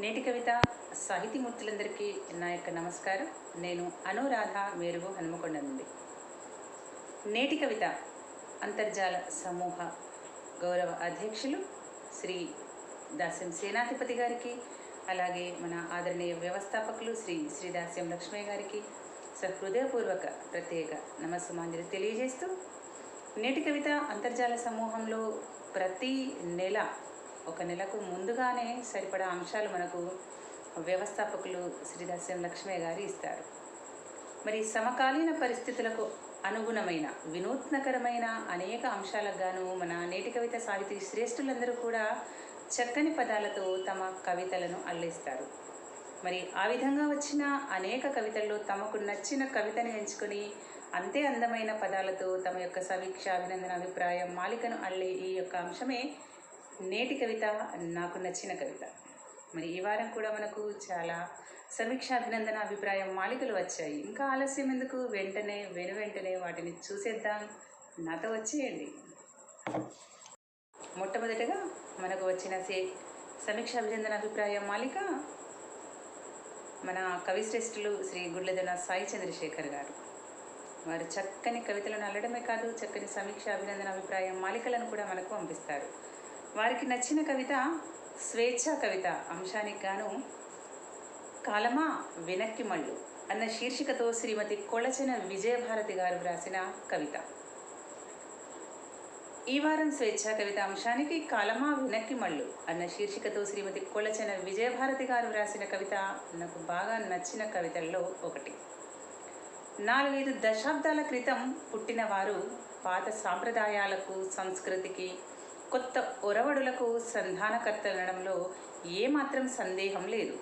నేటి కవిత సాహితీమూర్తులందరికీ నా యొక్క నమస్కారం. నేను అనురాధ మేరుగు హనుమకొండ నుండి నేటి కవిత అంతర్జాల సమూహ గౌరవ అధ్యక్షులు శ్రీ దాస్యం సేనాధిపతి గారికి అలాగే మన ఆదరణీయ వ్యవస్థాపకులు శ్రీ శ్రీ దాస్యం లక్ష్మయ్య గారికి సహృదయపూర్వక ప్రత్యేక నమస్సుమాంజలి తెలియజేస్తూ నేటి కవిత అంతర్జాల సమూహంలో ప్రతి నెల ఒక నెలకు ముందుగానే సరిపడా అంశాలు మనకు వ్యవస్థాపకులు శ్రీదాస్యం లక్ష్మయ్య గారు ఇస్తారు. మరి సమకాలీన పరిస్థితులకు అనుగుణమైన వినూత్నకరమైన అనేక అంశాలకు గాను మన నేటి కవిత సాహితీ శ్రేష్ఠులందరూ కూడా చక్కని పదాలతో తమ కవితలను అల్లిస్తారు. మరి ఆ విధంగా వచ్చిన అనేక కవితల్లో తమకు నచ్చిన కవితను ఎంచుకొని అంతే అందమైన పదాలతో తమ యొక్క సమీక్ష అభినందన అభిప్రాయం మాలికను అల్లి ఈ యొక్క అంశమే నేటి కవిత నాకు నచ్చిన కవిత. మరి ఈ వారం కూడా మనకు చాలా సమీక్ష అభినందన అభిప్రాయం మాలికలు వచ్చాయి. ఇంకా ఆలస్యం ఎందుకు? వెంటనే వెను వెంటనే వాటిని చూసేద్దాం. నాతో వచ్చేయండి. మొట్టమొదటగా మనకు వచ్చిన సే సమీక్ష అభినందన అభిప్రాయం మాలిక మన కవిశ్రేష్ఠులు శ్రీ గుడ్లదన సాయి చంద్రశేఖర్ గారు. వారు చక్కని కవితలను అల్లడమే కాదు చక్కని సమీక్ష అభినందన అభిప్రాయం మాలికలను కూడా మనకు పంపిస్తారు. వారికి నచ్చిన కవిత స్వేచ్ఛ కవిత. అంశానికి గాను కాలమా వెనక్కి మళ్ళు అన్న శీర్షికతో శ్రీమతి కొలచిన విజయభారతి గారు వ్రాసిన కవిత. ఈ వారం స్వేచ్ఛ కవిత అంశానికి కాలమా వెనక్కి మళ్ళు అన్న శీర్షికతో శ్రీమతి కొలచన విజయభారతి గారు వ్రాసిన కవిత నాకు బాగా నచ్చిన కవితల్లో ఒకటి. నాలుగైదు దశాబ్దాల క్రితం పుట్టిన వారు పాత సాంప్రదాయాలకు సంస్కృతికి కొత్త ఒరవడులకు సంధానకర్తనడంలో ఏమాత్రం సందేహం లేదు.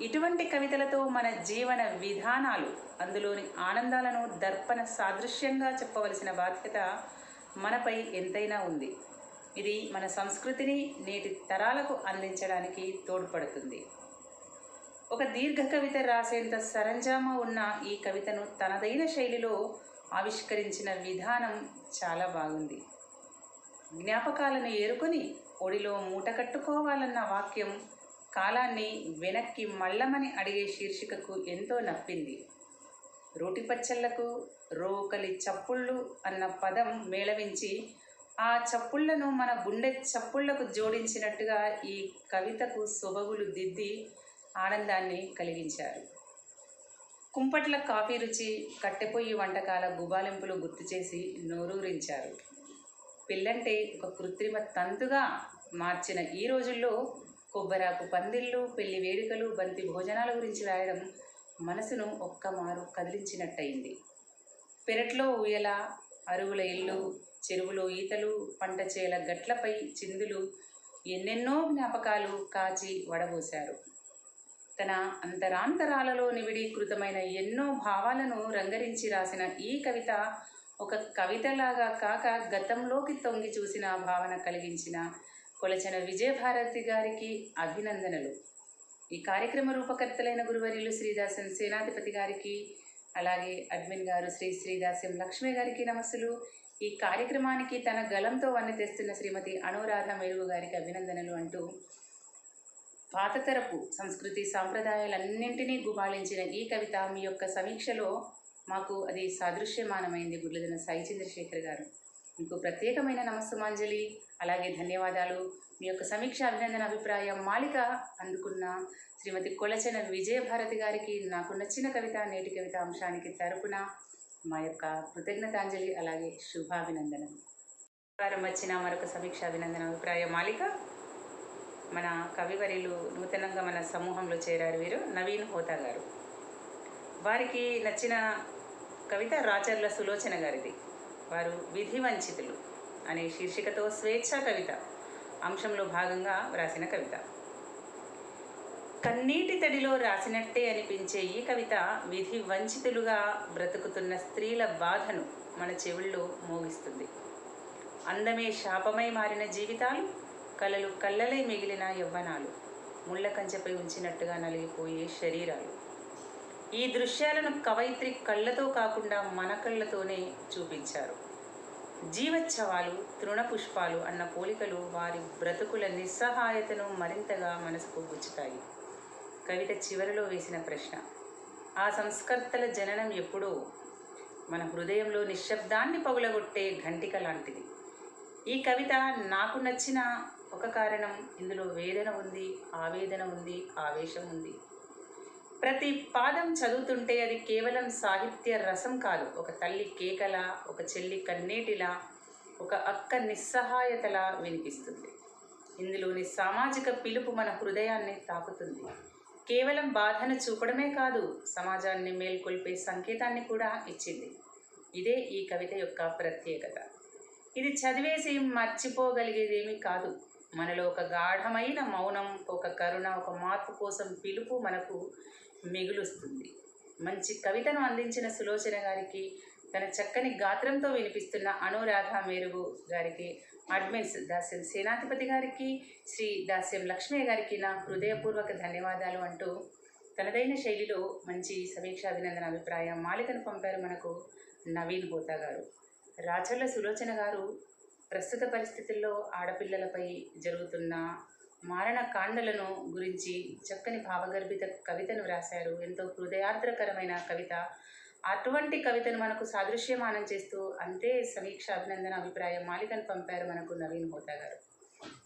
ఇటువంటి కవితలతో మన జీవన విధానాలు అందులోని ఆనందాలను దర్పణ సాదృశ్యంగా చెప్పవలసిన బాధ్యత మనపై ఎంతైనా ఉంది. ఇది మన సంస్కృతిని నేటి తరాలకు అందించడానికి తోడ్పడుతుంది. ఒక దీర్ఘ కవిత రాసేంత సరంజామా ఉన్న ఈ కవితను తనదైన శైలిలో ఆవిష్కరించిన విధానం చాలా బాగుంది. జ్ఞాపకాలను ఏరుకొని ఒడిలో మూట కట్టుకోవాలన్న వాక్యం కాలాన్ని వెనక్కి మళ్ళమని అడిగే శీర్షికకు ఎంతో నప్పింది. రోటి పచ్చళ్ళకు రోకలి చప్పుళ్ళు అన్న పదం మేళవించి ఆ చప్పుళ్ళను మన గుండె చప్పుళ్ళకు జోడించినట్టుగా ఈ కవితకు సొబగులు దిద్ది ఆనందాన్ని కలిగించారు. కుంపట్ల కాఫీ రుచి కట్టెపొయ్యి వంటకాల గుబాలింపులు గుర్తు చేసి నోరూరించారు. పిల్లంటే ఒక కృత్రిమ తంతుగా మార్చిన ఈ రోజుల్లో కొబ్బరాకు పందిళ్ళు పెళ్ళి వేడుకలు బంతి భోజనాల గురించి రాయడం మనసును ఒక్కమారు కదిలించినట్టయింది. పెరట్లో ఉయ్యల అరుగుల ఇల్లు చెరువులో ఈతలు పంట చేల గట్లపై చిందులు ఎన్నెన్నో జ్ఞాపకాలు కాచి వడబోశారు. తన అంతరాంతరాలలో నివిడీకృతమైన ఎన్నో భావాలను రంగరించి రాసిన ఈ కవిత ఒక కవితలాగా కాక గతంలోకి తొంగి చూసిన భావన కలిగించిన కొలచన విజయభారతి గారికి అభినందనలు. ఈ కార్యక్రమ రూపకర్తలైన గురువర్యులు శ్రీదాసన్ సేనాధిపతి గారికి అలాగే అడ్మిన్ గారు శ్రీ శ్రీదాస్యం లక్ష్మి గారికి నమస్సులు. ఈ కార్యక్రమానికి తన గలంతో వన్నె తెస్తున్న శ్రీమతి అనురాధ మెరుగు గారికి అభినందనలు అంటూ పాతతరపు సంస్కృతి సాంప్రదాయాలన్నింటినీ గుబాళించిన ఈ కవిత మీ యొక్క సమీక్షలో మాకు అది సాదృశ్యమానమైంది గుడ్లదిన సాయి చంద్రశేఖర్ గారు. మీకు ప్రత్యేకమైన నమస్సుమాంజలి అలాగే ధన్యవాదాలు. మీ యొక్క సమీక్ష అభినందన అభిప్రాయం మాలిక అందుకున్న శ్రీమతి కొలచన విజయభారతి గారికి నాకు నచ్చిన కవిత నేటి కవిత అంశానికి తరపున మా యొక్క కృతజ్ఞతాంజలి అలాగే శుభాభినందనం వారం వచ్చిన మరొక సమీక్ష అభినందన అభిప్రాయ మాలిక. మన కవివరిలు నూతనంగా మన సమూహంలో చేరారు వీరు నవీన్ హోతా గారు. వారికి నచ్చిన కవిత రాచర్ల సులోచన గారిది. వారు విధి వంచితులు అనే శీర్షికతో స్వేచ్ఛ కవిత. అంశంలో భాగంగా వ్రాసిన కవిత. కన్నీటి తడిలో రాసినట్టే అనిపించే ఈ కవిత విధి వంచితులుగా బ్రతుకుతున్న స్త్రీల బాధను మన చెవుల్లో మోగిస్తుంది. అందమే శాపమై మారిన జీవితాలు కలలు కళ్ళలై మిగిలిన యవ్వనాలు ముళ్ళ కంచెపై ఉంచినట్టుగా నలిగిపోయే శరీరాలు. ఈ దృశ్యాలను కవయిత్రి కళ్ళతో కాకుండా మన కళ్ళతోనే చూపించారు. జీవోత్సవాలు తృణపుష్పాలు అన్న పోలికలు వారి బ్రతుకుల నిస్సహాయతను మరింతగా మనసుకు గుచ్చుతాయి. కవిత చివరిలో వేసిన ప్రశ్న ఆ సంస్కర్తల జననం ఎప్పుడో? మన హృదయంలో నిశ్శబ్దాన్ని పగులగొట్టే ఘంటిక లాంటిది. ఈ కవిత నాకు నచ్చిన ఒక కారణం. ఇందులో వేదన ఉంది ఆవేదన ఉంది ఆవేశం ఉంది. ప్రతి పాదం చదువుతుంటే అది కేవలం సాహిత్య రసం కాదు. ఒక తల్లి కేకల ఒక చెల్లి కన్నేటిలా ఒక అక్క నిస్సహాయతలా వినిపిస్తుంది. ఇందులోని సామాజిక పిలుపు మన హృదయాన్ని తాకుతుంది. కేవలం బాధను చూపడమే కాదు సమాజాన్ని మేల్కొల్పే సంకేతాన్ని కూడా ఇచ్చింది. ఇదే ఈ కవిత యొక్క ప్రత్యేకత. ఇది చదివేసి మర్చిపోగలిగేదేమీ కాదు. మనలో ఒక గాఢమైన మౌనం ఒక కరుణ ఒక మార్పు కోసం పిలుపు మనకు మిగులుస్తుంది. మంచి కవితను అందించిన సులోచన గారికి తన చక్కని గాత్రంతో వినిపిస్తున్న అనురాధ మేరుగు గారికి అడ్మిన్స్ దాస్యం సేనాధిపతి గారికి శ్రీ దాస్యం లక్ష్మయ్య గారికి నా హృదయపూర్వక ధన్యవాదాలు అంటూ తనదైన శైలిలో మంచి సమీక్ష అభినందన అభిప్రాయం మాలికను పంపారు మనకు నవీన్ హోతా గారు. రాచర్ల సులోచన గారు ప్రస్తుత పరిస్థితుల్లో ఆడపిల్లలపై జరుగుతున్న మారణ కాండలను గురించి చక్కని భావగర్భిత కవితను వ్రాశారు. ఎంతో హృదయార్ద్రకరమైన కవిత. అటువంటి కవితను మనకు సాదృశ్యమానం చేస్తూ అంతే సమీక్ష అభినందన అభిప్రాయం మాలికను పంపారు మనకు నవీన్ హోతా గారు.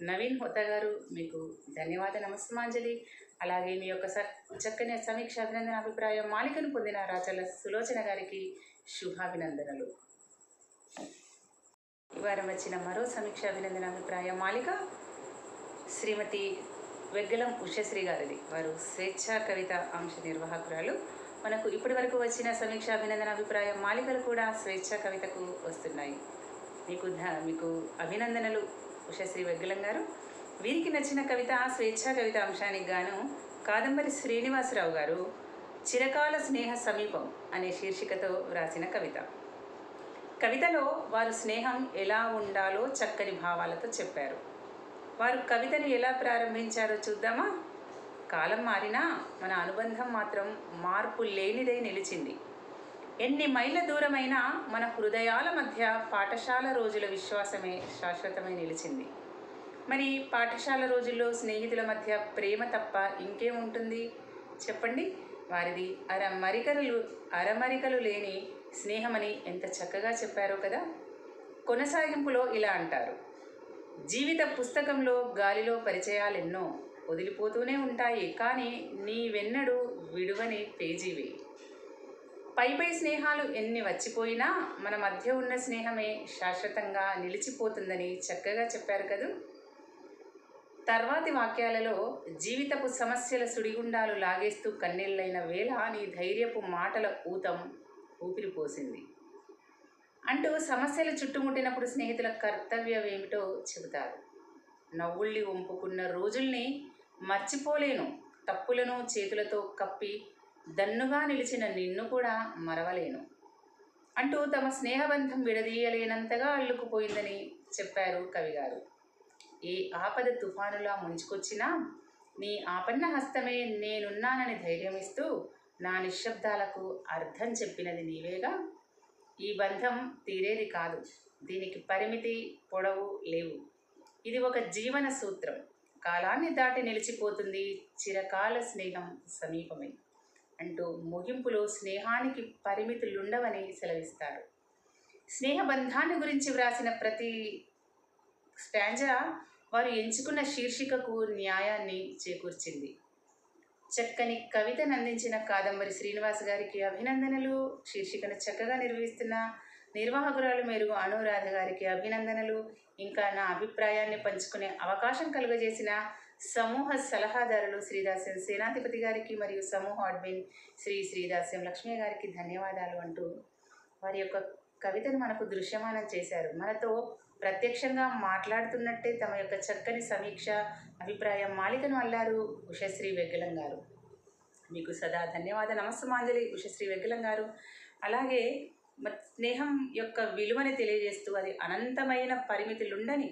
నవీన్ హోతా గారు మీకు ధన్యవాద నమస్మాంజలి అలాగే మీ యొక్క స చక్కని సమీక్ష అభినందన అభిప్రాయం మాలికను పొందిన రాచల సులోచన గారికి శుభాభినందనలు. ఈ వారం వచ్చిన మరో సమీక్ష అభినందన అభిప్రాయ మాలిక శ్రీమతి వెగ్గలం ఉషశ్రీ గారిది. వారు స్వేచ్ఛా కవిత అంశ నిర్వాహకురాలు. మనకు ఇప్పటి వరకు వచ్చిన సమీక్ష అభినందన అభిప్రాయం మాలికలు కూడా స్వేచ్ఛా కవితకు వస్తున్నాయి. మీకు ధ మీకు అభినందనలు ఉషశ్రీ వెగ్గలం గారు. వీరికి నచ్చిన కవిత స్వేచ్ఛా కవిత అంశానికి గాను కాదంబరి శ్రీనివాసరావు గారు చిరకాల స్నేహ సమీపం అనే శీర్షికతో వ్రాసిన కవిత. కవితలో వారు స్నేహం ఎలా ఉండాలో చక్కని భావాలతో చెప్పారు. వారు కవితను ఎలా ప్రారంభించారో చూద్దామా? కాలం మారినా మన అనుబంధం మాత్రం మార్పు లేనిదై నిలిచింది. ఎన్ని మైళ్ళ దూరమైనా మన హృదయాల మధ్య పాఠశాల రోజుల విశ్వాసమే శాశ్వతమై నిలిచింది. మరి పాఠశాల రోజుల్లో స్నేహితుల మధ్య ప్రేమ తప్ప ఇంకేముంటుంది చెప్పండి. వారిది అరమరికలు అరమరికలు లేని స్నేహమని ఎంత చక్కగా చెప్పారో కదా? కొనసాగింపులో ఇలా అంటారు. జీవిత పుస్తకంలో గాలిలో పరిచయాలెన్నో వదిలిపోతూనే ఉంటాయి కానీ నీవెన్నడూ విడువని పేజీవి. పై పై స్నేహాలు ఎన్ని వచ్చిపోయినా మన మధ్య ఉన్న స్నేహమే శాశ్వతంగా నిలిచిపోతుందని చక్కగా చెప్పారు కదూ? తర్వాతి వాక్యాలలో జీవితపు సమస్యల సుడిగుండాలు లాగేస్తూ కన్నీళ్ళైన వేళ నీ ధైర్యపు మాటల ఊతం ఊపిరిపోసింది అంటూ సమస్యలు చుట్టుముట్టినప్పుడు స్నేహితుల కర్తవ్యం ఏమిటో చెబుతారు. నవ్వుల్ని వంపుకున్న రోజుల్ని మర్చిపోలేను. తప్పులను చేతులతో కప్పి దన్నుగా నిలిచిన నిన్ను కూడా మరవలేను. అంటూ తమ స్నేహబంధం విడదీయలేనంతగా అల్లుకుపోయిందని చెప్పారు కవిగారు. ఏ ఆపద తుఫానులా ముంచుకొచ్చినా నీ ఆపన్న హస్తమే నేనున్నానని ధైర్యమిస్తూ నా నిశ్శబ్దాలకు అర్థం చెప్పినది నీవేగా? ఈ బంధం తీరేది కాదు. దీనికి పరిమితి పొడవు లేవు. ఇది ఒక జీవన సూత్రం. కాలాన్ని దాటి నిలిచిపోతుంది చిరకాల స్నేహం సమీపమే అంటూ ముగింపులో స్నేహానికి పరిమితులుండవని సెలవిస్తారు. స్నేహబంధాన్ని గురించి వ్రాసిన ప్రతి స్టాంజా వారు ఎంచుకున్న శీర్షికకు న్యాయాన్ని చేకూర్చింది. చక్కని కవితను అందించిన కాదంబరి శ్రీనివాస్ గారికి అభినందనలు. శీర్షికను చక్కగా నిర్వహిస్తున్న నిర్వాహకురాలు మెరుగు అనురాధ గారికి అభినందనలు. ఇంకా నా అభిప్రాయాన్ని పంచుకునే అవకాశం కలుగజేసిన సమూహ సలహాదారులు శ్రీదాస్యం సేనాధిపతి గారికి మరియు సమూహ అడ్మిన్ శ్రీ శ్రీదాస్యం లక్ష్మీ గారికి ధన్యవాదాలు అంటూ వారి యొక్క కవితను మనకు దృశ్యమానం చేశారు. మనతో ప్రత్యక్షంగా మాట్లాడుతున్నట్టే తమ యొక్క చక్కని సమీక్ష అభిప్రాయం మాలికను అల్లారు ఉషశ్రీ వెగ్గలం గారు. మీకు సదా ధన్యవాద. నమస్తమాంజలి ఉషశ్రీ వెగ్గలం గారు. అలాగే స్నేహం యొక్క విలువని తెలియజేస్తూ అది అనంతమైన పరిమితులుండని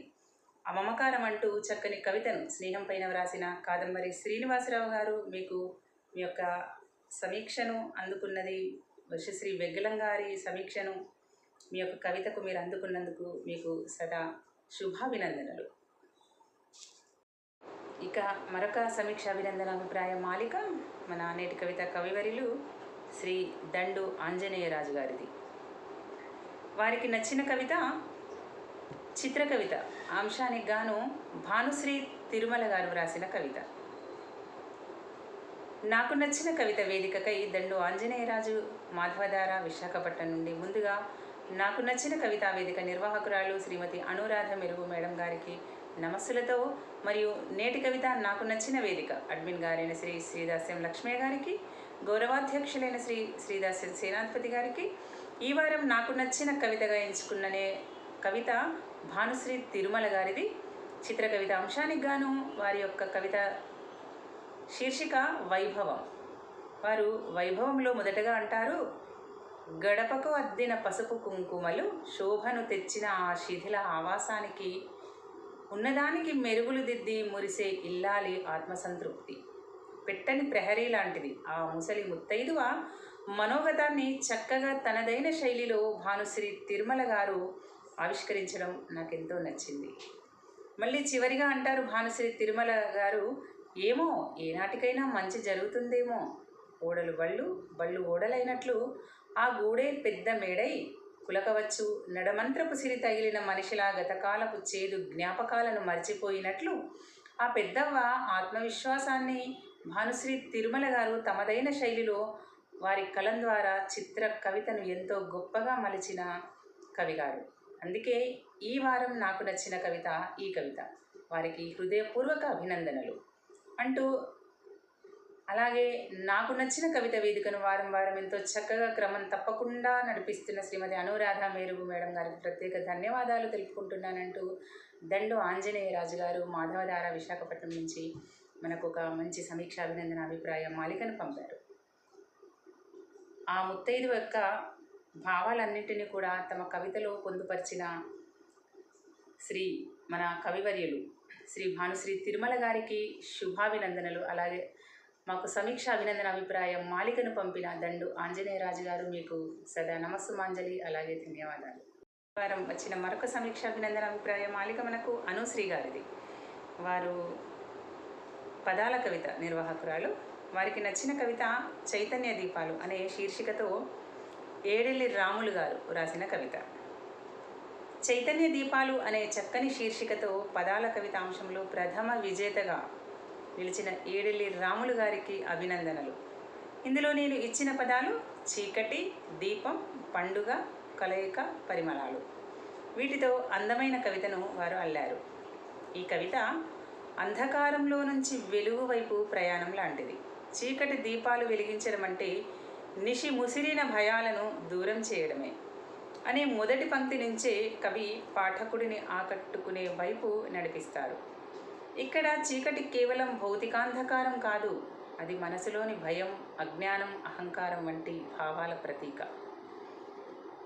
ఆ మమకారం అంటూ చక్కని కవితను స్నేహం పైన వ్రాసిన కాదంబరి శ్రీనివాసరావు గారు మీకు మీ యొక్క సమీక్షను అందుకున్నది వర్షశ్రీ వెగ్గలం గారి సమీక్షను మీ యొక్క కవితకు మీరు అందుకున్నందుకు మీకు సదా శుభాభినందనలు. ఇక మరొక సమీక్ష అభినందన అభిప్రాయ మాలిక మన నేటి కవిత కవివరిలు శ్రీ దండు ఆంజనేయరాజు గారిది. వారికి నచ్చిన కవిత చిత్ర కవిత అంశానికి గాను భానుశ్రీ తిరుమల గారు వ్రాసిన కవిత. నాకు నచ్చిన కవిత వేదికకై దండు ఆంజనేయరాజు మాధవధార విశాఖపట్నం నుండి ముందుగా నాకు నచ్చిన కవితా వేదిక నిర్వాహకురాలు శ్రీమతి అనురాధ మెరుగు మేడం గారికి నమస్సులతో మరియు నేటి కవిత నాకు నచ్చిన వేదిక అడ్మిన్ గారైన శ్రీ శ్రీదాస్యం లక్ష్మయ్య గారికి గౌరవాధ్యక్షులైన శ్రీ శ్రీదాస్యం సేనాధిపతి గారికి ఈ వారం నాకు నచ్చిన కవితగా ఎంచుకున్ననే కవిత భానుశ్రీ తిరుమల గారిది. చిత్ర కవిత అంశానికి గాను వారి యొక్క కవిత శీర్షిక వైభవం. వారు వైభవంలో మొదటగా అంటారు గడపకు అద్దిన పసుపు కుంకుమలు శోభను తెచ్చిన ఆ శిథిల ఆవాసానికి ఉన్నదానికి మెరుగులు దిద్ది మురిసే ఇల్లాలి ఆత్మసంతృప్తి. పెట్టని ప్రహరీ లాంటిది. ఆ ముసలి ముత్తైదువ మనోగతాన్ని చక్కగా తనదైన శైలిలో భానుశ్రీ తిరుమల గారు ఆవిష్కరించడం నాకెంతో నచ్చింది. మళ్ళీ చివరిగా అంటారు భానుశ్రీ తిరుమల గారు ఏమో ఏనాటికైనా మంచి జరుగుతుందేమో. ఓడలు బళ్ళు బళ్ళు ఓడలైనట్లు ఆ గూడే పెద్ద మేడై కులకవచ్చు. నడమంత్రపు సిరి తగిలిన మనిషిలా గతకాలపు చేదు జ్ఞాపకాలను మర్చిపోయినట్లు ఆ పెద్దవ్వ ఆత్మవిశ్వాసాన్ని భానుశ్రీ తిరుమల గారు తమదైన శైలిలో వారి కలం ద్వారా చిత్ర కవితను ఎంతో గొప్పగా మలిచిన కవిగారు. అందుకే ఈ వారం నాకు నచ్చిన కవిత ఈ కవిత. వారికి హృదయపూర్వక అభినందనలు. అంటూ అలాగే నాకు నచ్చిన కవిత వేదికను వారం వారం ఎంతో చక్కగా క్రమం తప్పకుండా నడిపిస్తున్న శ్రీమతి అనురాధ మేరుగు మేడం గారికి ప్రత్యేక ధన్యవాదాలు తెలుపుకుంటున్నానంటూ దండు ఆంజనేయ రాజు గారు మాధవధార విశాఖపట్నం నుంచి మనకు ఒక మంచి సమీక్ష అభినందన అభిప్రాయ మాలికను పంపారు. ఆ ముత్తైదు యొక్క భావాలన్నింటినీ కూడా తమ కవితలో పొందుపరిచిన శ్రీ మన కవివర్యులు శ్రీ భానుశ్రీ తిరుమల గారికి శుభాభినందనలు. అలాగే మాకు సమీక్ష అభినందన అభిప్రాయం మాలికను పంపిన దండు ఆంజనేయరాజు గారు మీకు సదా నమస్సుమాంజలి అలాగే ధన్యవాదాలు. వారం వచ్చిన మరొక సమీక్ష అభినందన అభిప్రాయం మాలిక మనకు అనుశ్రీ గారిది. వారు పదాల కవిత నిర్వాహకురాలు. వారికి నచ్చిన కవిత చైతన్య దీపాలు అనే శీర్షికతో ఏడెల్లి రాములు గారు రాసిన కవిత. చైతన్య దీపాలు అనే చక్కని శీర్షికతో పదాల కవితాంశంలో ప్రథమ విజేతగా నిలిచిన ఏడెల్లి రాములు గారికి అభినందనలు. ఇందులో నేను ఇచ్చిన పదాలు చీకటి దీపం పండుగ కలయిక పరిమళాలు. వీటితో అందమైన కవితను వారు అల్లారు. ఈ కవిత అంధకారంలో నుంచి వెలుగు వైపు ప్రయాణం లాంటిది. చీకటి దీపాలు వెలిగించడం అంటే నిషి ముసిరిన భయాలను దూరం చేయడమే. అనే మొదటి పంక్తి నుంచే కవి పాఠకుడిని ఆకట్టుకునే వైపు నడిపిస్తారు. ఇక్కడ చీకటి కేవలం భౌతికాంధకారం కాదు అది మనసులోని భయం అజ్ఞానం అహంకారం వంటి భావాల ప్రతీక.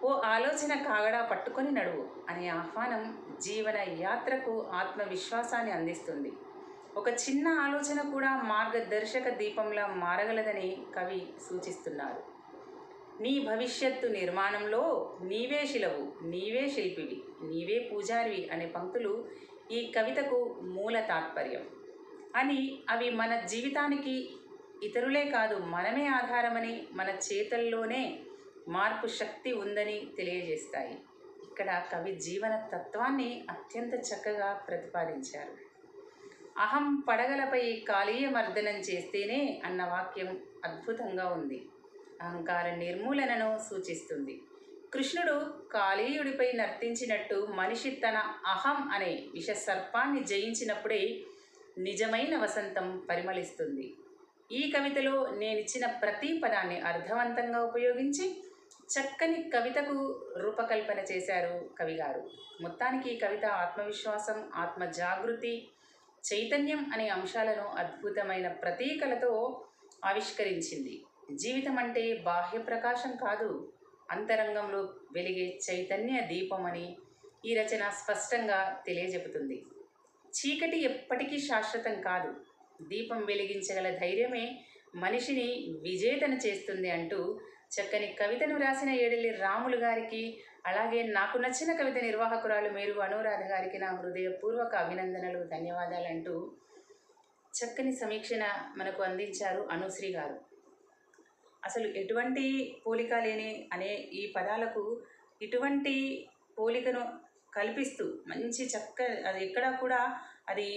ఓ ఆలోచన కాగడా పట్టుకొని నడువు అనే ఆహ్వానం జీవన యాత్రకు ఆత్మవిశ్వాసాన్ని అందిస్తుంది. ఒక చిన్న ఆలోచన కూడా మార్గదర్శక దీపంలా మారగలదని కవి సూచిస్తున్నారు. నీ భవిష్యత్తు నిర్మాణంలో నీవే శిలవు నీవే శిల్పివి నీవే పూజారివి అనే పంక్తులు ఈ కవితకు మూల తాత్పర్యం. అని అవి మన జీవితానికి ఇతరులే కాదు మనమే ఆధారమని మన చేతల్లోనే మార్పు శక్తి ఉందని తెలియజేస్తాయి. ఇక్కడ కవి జీవన తత్వాన్ని అత్యంత చక్కగా ప్రతిపాదించారు. అహం పడగలపై కాళీయ మర్దనం చేస్తేనే అన్న వాక్యం అద్భుతంగా ఉంది. అహంకార నిర్మూలనను సూచిస్తుంది. కృష్ణుడు కాళీయుడిపై నర్తించినట్టు మనిషి తన అహం అనే విషసర్పాన్ని జయించినప్పుడే నిజమైన వసంతం పరిమళిస్తుంది. ఈ కవితలో నేనిచ్చిన ప్రతి పదాన్ని అర్థవంతంగా ఉపయోగించి చక్కని కవితకు రూపకల్పన చేశారు కవిగారు. మొత్తానికి ఈ కవిత ఆత్మవిశ్వాసం ఆత్మ జాగృతి చైతన్యం అనే అంశాలను అద్భుతమైన ప్రతీకలతో ఆవిష్కరించింది. జీవితం అంటే బాహ్య ప్రకాశం కాదు అంతరంగంలో వెలిగే చైతన్య దీపం అని ఈ రచన స్పష్టంగా తెలియజెపుతుంది. చీకటి ఎప్పటికీ శాశ్వతం కాదు. దీపం వెలిగించగల ధైర్యమే మనిషిని విజేతను చేస్తుంది అంటూ చక్కని కవితను రాసిన ఏడెల్లి రాములు గారికి అలాగే నాకు నచ్చిన కవిత నిర్వాహకురాలు మేరు అనురాధ గారికి నా హృదయపూర్వక అభినందనలు ధన్యవాదాలు అంటూ చక్కని సమీక్షణ మనకు అందించారు అనుశ్రీ గారు. అసలు ఎటువంటి పోలిక లేని అనే ఈ పదాలకు ఇటువంటి పోలికను కల్పిస్తూ మంచి చక్క అది ఎక్కడా కూడా అది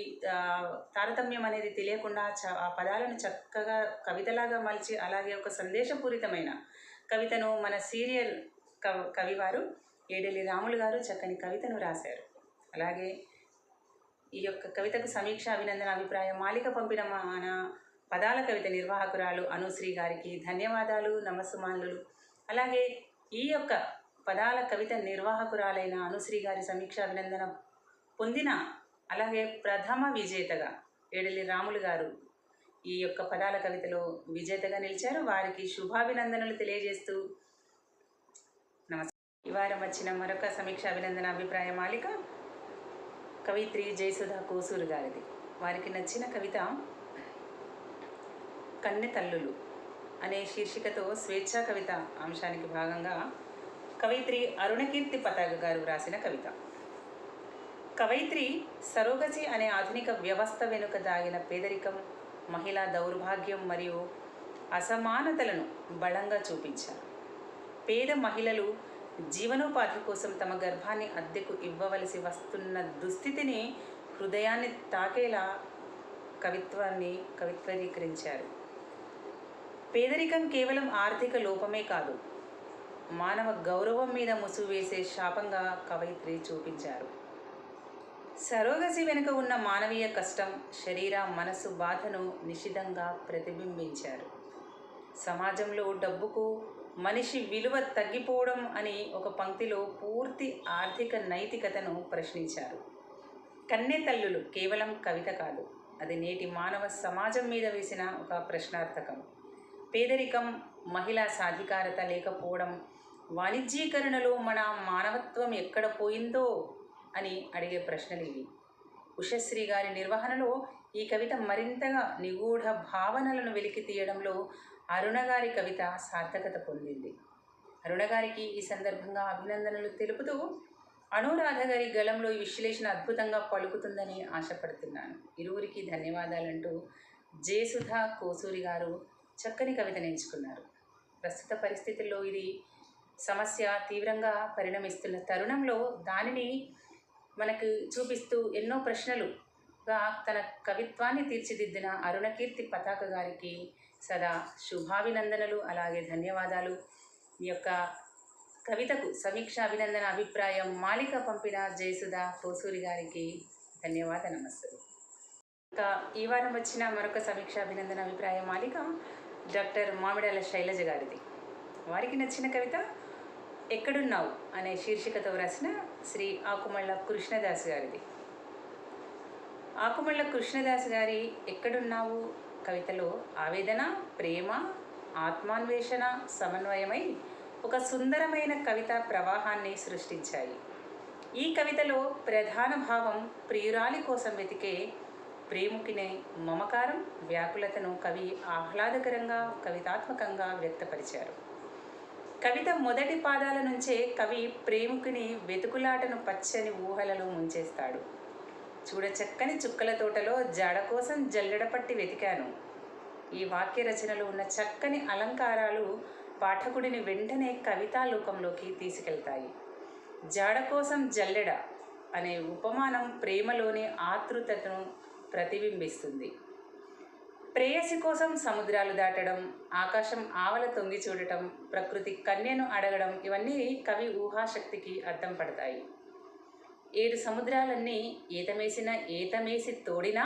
తారతమ్యం అనేది తెలియకుండా చ ఆ పదాలను చక్కగా కవితలాగా మలిచి అలాగే ఒక సందేశపూరితమైన కవితను మన సీరియల్ కవ కవివారు ఏడెల్లి రాములు గారు చక్కని కవితను రాశారు. అలాగే ఈ యొక్క కవితకు సమీక్ష అభినందన అభిప్రాయం మాలిక పంపిన మన పదాల కవిత నిర్వాహకురాలు అనుశ్రీ గారికి ధన్యవాదాలు నమస్సుమానులు. అలాగే ఈ యొక్క పదాల కవిత నిర్వాహకురాలైన అనుశ్రీ గారి సమీక్ష అభినందన పొందిన అలాగే ప్రథమ విజేతగా ఏడలి రాములు గారు ఈ యొక్క పదాల కవితలో విజేతగా నిలిచారు. వారికి శుభాభినందనలు తెలియజేస్తూ నమస్కారం. ఈ వారం వచ్చిన మరొక సమీక్ష అభినందన అభిప్రాయ మాలిక కవిత్రి జయసుధ కోసూరు గారిది. వారికి నచ్చిన కవిత కన్నె తల్లులు అనే శీర్షికతో స్వేచ్ఛా కవిత అంశానికి భాగంగా కవయిత్రి అరుణకీర్తి పతాక గారు వ్రాసిన కవిత. కవయిత్రి సరోగజి అనే ఆధునిక వ్యవస్థ వెనుక దాగిన పేదరికం మహిళా దౌర్భాగ్యం మరియు అసమానతలను బలంగా చూపించారు. పేద మహిళలు జీవనోపాధి కోసం తమ గర్భాన్ని అద్దెకు ఇవ్వవలసి వస్తున్న దుస్థితిని హృదయాన్ని తాకేలా కవిత్వాన్ని కవిత్వరీకరించారు పేదరికం కేవలం ఆర్థిక లోపమే కాదు. మానవ గౌరవం మీద ముసుగు వేసే శాపంగా కవయిత్రి చూపించారు. సరోగసి వెనుక ఉన్న మానవీయ కష్టం శరీర మనసు బాధను నిశితంగా ప్రతిబింబించారు. సమాజంలో డబ్బుకు మనిషి విలువ తగ్గిపోవడం అని ఒక పంక్తిలో పూర్తి ఆర్థిక నైతికతను ప్రశ్నించారు. కన్నె తల్లులు కేవలం కవిత కాదు అది నేటి మానవ సమాజం మీద వేసిన ఒక ప్రశ్నార్థకం. పేదరికం మహిళా సాధికారత లేకపోవడం వాణిజ్యీకరణలో మన మానవత్వం ఎక్కడ పోయిందో అని అడిగే ప్రశ్నలు ఇవి ఉషశ్రీ గారి నిర్వహణలో ఈ కవిత మరింతగా నిగూఢ భావనలను వెలికి తీయడంలో అరుణ గారి కవిత సార్థకత పొందింది. అరుణ గారికి ఈ సందర్భంగా అభినందనలు తెలుపుతూ అనురాధ గారి గళంలో ఈ విశ్లేషణ అద్భుతంగా పలుకుతుందని ఆశపడుతున్నాను. ఇరువురికి ధన్యవాదాలంటూ జయసుధ కోసూరి గారు చక్కని కవితను ఎంచుకున్నారు ప్రస్తుత పరిస్థితుల్లో ఇది సమస్య తీవ్రంగా పరిణమిస్తున్న తరుణంలో దానిని మనకు చూపిస్తూ ఎన్నో ప్రశ్నలుగా తన కవిత్వాన్ని తీర్చిదిద్దిన అరుణకీర్తి పతాక గారికి సదా శుభాభినందనలు అలాగే ధన్యవాదాలు. ఈ యొక్క కవితకు సమీక్ష అభినందన అభిప్రాయం మాలిక పంపిన జయసుధ కోసూరి గారికి ధన్యవాద నమస్సులు. ఇంకా ఈ వారం వచ్చిన మరొక సమీక్ష అభినందన అభిప్రాయ మాలిక. డాక్టర్ మామిడాల శైలజ గారిది. వారికి నచ్చిన కవిత ఎక్కడున్నావు అనే శీర్షికతో రాసిన శ్రీ ఆకుమళ్ళ కృష్ణదాస్ గారిది. ఆకుమళ్ళ కృష్ణదాస్ గారి ఎక్కడున్నావు? కవితలో ఆవేదన ప్రేమ ఆత్మాన్వేషణ సమన్వయమై ఒక సుందరమైన కవిత ప్రవాహాన్ని సృష్టించాయి. ఈ కవితలో ప్రధాన భావం ప్రియురాలి కోసం వెతికే ప్రేముకినే మమకారం వ్యాకులతను కవి ఆహ్లాదకరంగా కవితాత్మకంగా వ్యక్తపరిచారు. కవిత మొదటి పాదాల నుంచే కవి ప్రేమికుని వెతుకులాటను పచ్చని ఊహలలో ముంచేస్తాడు. చూడచక్కని చుక్కల తోటలో జాడ కోసం జల్లెడ పట్టి వెతికాను. ఈ వాక్య రచనలో ఉన్న చక్కని అలంకారాలు పాఠకుడిని వెంటనే కవితాలోకంలోకి తీసుకెళ్తాయి. జాడ కోసం జల్లెడ అనే ఉపమానం ప్రేమలోని ఆతృతను ప్రతిబింబిస్తుంది. ప్రేయసి కోసం సముద్రాలు దాటడం ఆకాశం ఆవల తొంగి చూడటం ప్రకృతి కన్యను అడగడం ఇవన్నీ కవి ఊహాశక్తికి అర్థం పడతాయి. ఏడు సముద్రాలన్నీ ఈతమేసిన ఈతమేసి తోడినా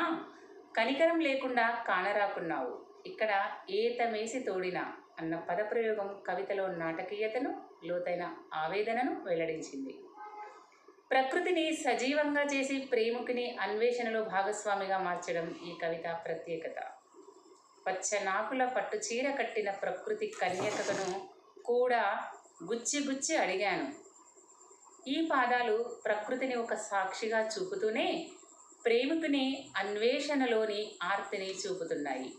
కనికరం లేకుండా కానరాకున్నావు. ఇక్కడ ఈతమేసి తోడినా అన్న పదప్రయోగం కవితలో నాటకీయతను లోతైన ఆవేదనను వెల్లడించింది. ప్రకృతిని సజీవంగా చేసి ప్రేమికుని అన్వేషణలో భాగస్వామిగా మార్చడం ఈ కవిత ప్రత్యేకత. పచ్చనాకుల పట్టు చీర కట్టిన ప్రకృతి కన్యకను కూడా గుచ్చి గుచ్చి అడిగాను. ఈ పాదాలు ప్రకృతిని ఒక సాక్షిగా చూపుతూనే ప్రేమికుని అన్వేషణలోని ఆర్తిని చూపుతున్నాయి.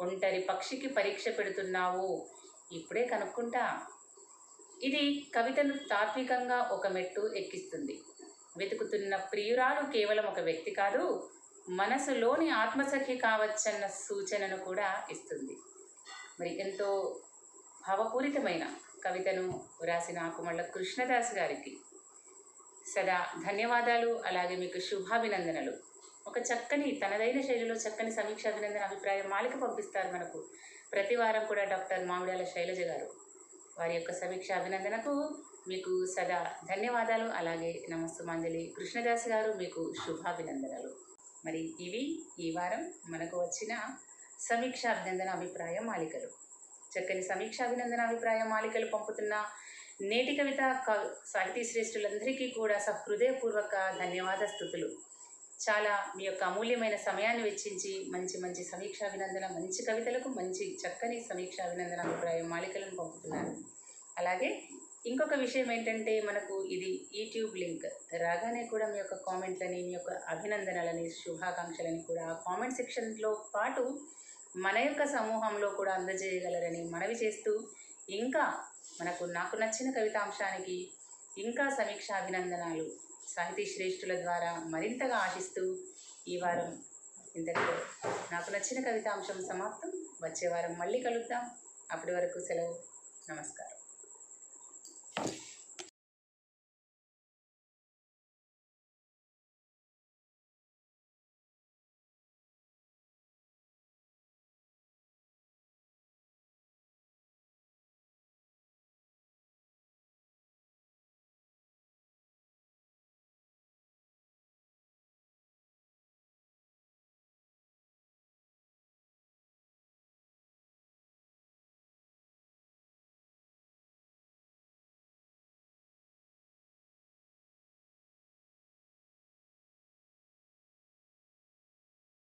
ఒంటరి పక్షికి పరీక్ష పెడుతున్నావు. ఇప్పుడే కనుక్కుంటా. ఇది కవితను తాత్వికంగా ఒక మెట్టు ఎక్కిస్తుంది. వెతుకుతున్న ప్రియురాలు కేవలం ఒక వ్యక్తి కాదు మనసులోని ఆత్మసఖి కావచ్చన్న సూచనను కూడా ఇస్తుంది. మరి ఎంతో భావపూరితమైన కవితను వ్రాసిన ఆకుమళ్ళ కృష్ణదాస్ గారికి సదా ధన్యవాదాలు. అలాగే మీకు శుభాభినందనలు. ఒక చక్కని తనదైన శైలిలో చక్కని సమీక్ష అభినందన అభిప్రాయం మాలిక పంపిస్తారు మనకు. ప్రతి వారం కూడా డాక్టర్ మామిడాల శైలజ గారు. వారి యొక్క సమీక్ష అభినందనకు మీకు సదా ధన్యవాదాలు. అలాగే నమస్తమాంజలి కృష్ణదాస్ గారు మీకు శుభాభినందనలు. మరి ఇవి ఈ వారం మనకు వచ్చిన సమీక్ష అభినందన అభిప్రాయ మాలికలు. చక్కని సమీక్ష అభినందన అభిప్రాయ మాలికలు పంపుతున్న నేటి కవిత కవి సాహితీ శ్రేష్ఠులందరికీ కూడా సహృదయపూర్వక ధన్యవాద స్థుతులు. చాలా మీ యొక్క అమూల్యమైన సమయాన్ని వెచ్చించి మంచి మంచి సమీక్ష అభినందన మంచి కవితలకు మంచి చక్కని సమీక్ష అభినందన అభిప్రాయం మాలికలను పంపుతున్నారు. అలాగే ఇంకొక విషయం ఏంటంటే మనకు ఇది యూట్యూబ్ లింక్. రాగానే కూడా మీ యొక్క కామెంట్లని మీ యొక్క అభినందనలని శుభాకాంక్షలని కూడా ఆ కామెంట్ సెక్షన్లో పాటు మన యొక్క సమూహంలో కూడా అందజేయగలరని మనవి చేస్తూ ఇంకా మనకు నాకు నచ్చిన కవితాంశానికి ఇంకా సమీక్ష అభినందనాలు సాహితీ శ్రేష్ఠుల ద్వారా మరింతగా ఆశిస్తూ ఈ వారం ఇంతటితో నాకు నచ్చిన కవితాంశం సమాప్తం. వచ్చే వారం మళ్ళీ కలుద్దాం. అప్పటి వరకు సెలవు. నమస్కారం.